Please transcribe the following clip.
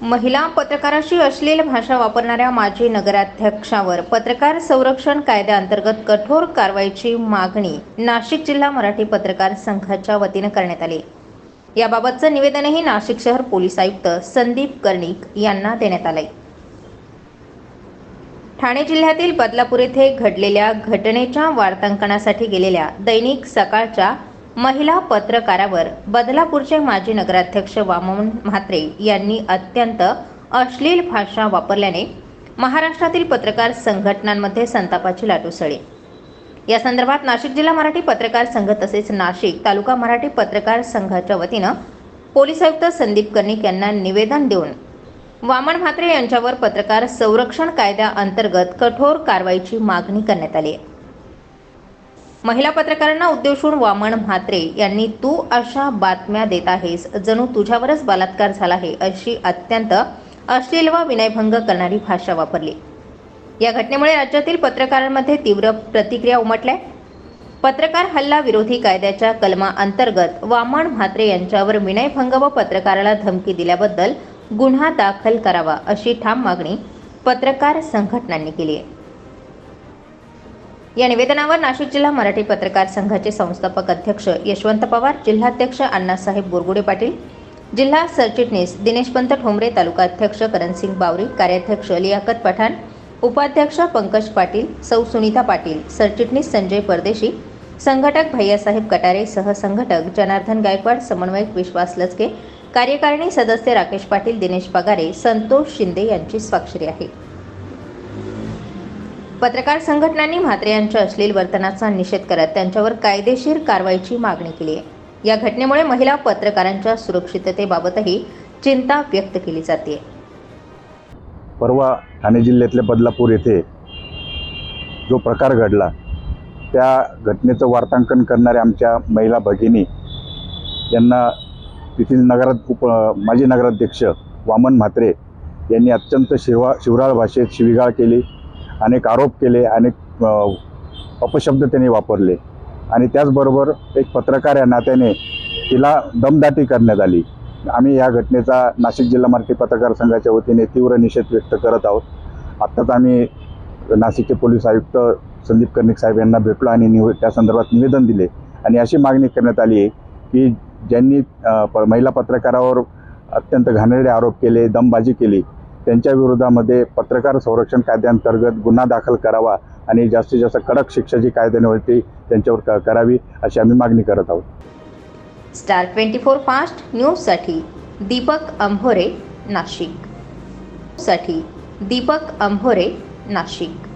महिला पत्रकाराशी अश्लील भाषा वापरणाऱ्या माजी नगराध्यक्षावर पत्रकार संरक्षण कायद्याअंतर्गत कठोर कारवाईची मागणी नाशिक जिल्हा मराठी पत्रकार संघाच्या वतीनं करण्यात आली. याबाबतचं निवेदनही नाशिक शहर पोलीस आयुक्त संदीप कर्णिक यांना देण्यात आलंय. ठाणे जिल्ह्यातील बदलापूर येथे घडलेल्या घटनेच्या वार्तांकनासाठी गेलेल्या दैनिक सकाळच्या महिला पत्रकारावर बदलापूरचे माजी नगराध्यक्ष वामन म्हात्रे यांनी अत्यंत अश्लील भाषा वापरल्याने महाराष्ट्रातील पत्रकार संघटनांमध्ये संतापाची लाट उसळली. या संदर्भात नाशिक जिल्हा मराठी पत्रकार संघ तसेच नाशिक तालुका मराठी पत्रकार संघाच्या वतीनं पोलीस आयुक्त संदीप कर्णिक यांना निवेदन देऊन वामन म्हात्रे यांच्यावर पत्रकार संरक्षण कायद्याअंतर्गत कठोर कारवाईची मागणी करण्यात आली आहे. महिला पत्रकारांना उद्देशून वामन म्हात्रे यांनी तू अशा बातम्या देत आहेस जणू तुझ्यावरच बलात्कार झाला आहे अशी अत्यंत अश्लील व विनयभंग करणारी भाषा वापरली. या घटनेमुळे राज्यातील पत्रकारांमध्ये तीव्र प्रतिक्रिया उमटल्या. पत्रकार हल्ला विरोधी कायद्याच्या कलमा अंतर्गत वामन म्हात्रे यांच्यावर विनयभंग व पत्रकाराला धमकी दिल्याबद्दल गुन्हा दाखल करावा अशी ठाम मागणी पत्रकार संघटनांनी केली आहे. या निवेदनावर नाशिक जिल्हा मराठी पत्रकार संघाचे संस्थापक अध्यक्ष यशवंत पवार जिल्हाध्यक्ष अण्णासाहेब बोरगुडे पाटील जिल्हा सरचिटणीस दिनेशपंत ठोंबरे तालुका अध्यक्ष करणसिंग बावरी कार्याध्यक्ष लियाकत पठाण उपाध्यक्ष पंकज पाटील सौ सुनीता पाटील सरचिटणीस संजय परदेशी संघटक भैयासाहेब कटारे सहसंघटक जनार्दन गायकवाड समन्वयक विश्वास लचके कार्यकारिणी सदस्य राकेश पाटील दिनेश पगारे संतोष शिंदे यांची स्वाक्षरी आहे. पत्रकार संघटनांनी म्हात्रे यांच्या अश्लील वर्तनाचा निषेध करत त्यांच्यावर कायदेशीर कारवाईची मागणी केली आहे. या घटनेमुळे महिला पत्रकारांच्या सुरक्षिततेबाबतही चिंता व्यक्त केली जाते. परवा ठाणे जिल्ह्यातल्या बदलापूर येथे जो प्रकार घडला त्या घटनेचं वार्तांकन करणाऱ्या आमच्या महिला भगिनी यांना तेथील नगरा उप माजी नगराध्यक्ष वामन म्हात्रे यांनी अत्यंत शिवा शिवराळ भाषेत शिवीगाळ केली. अनेक आरोप केले अनेक अपशब्द त्याने वापरले. आणि त्याचबरोबर एक पत्रकार या नात्याने तिला दमदाटी करण्यात आली. आम्ही या घटनेचा नाशिक जिल्हा मराठी पत्रकार संघाच्या वतीने तीव्र निषेध व्यक्त करत आहोत. आत्ताच आम्ही नाशिकचे पोलीस आयुक्त संदीप कर्णिक साहेब यांना भेटलो आणि निव त्या संदर्भात निवेदन दिले. आणि अशी मागणी करण्यात आली आहे की ज्यांनी प महिला पत्रकारावर अत्यंत घाणेरडे आरोप केले दमबाजी केली त्यांच्या विरोधामध्ये पत्रकार संरक्षण कायद्याअंतर्गत गुन्हा दाखल करावा आणि जास्तीत जास्त कडक शिक्षा जी कायद्याने होती त्यांच्यावर क- करावी अशी आम्ही मागणी करत आहोत. स्टार ट्वेंटी फोर फास्ट न्यूजसाठी दीपक अंभोरे नाशिक. साठी दीपक अंभोरे नाशिक.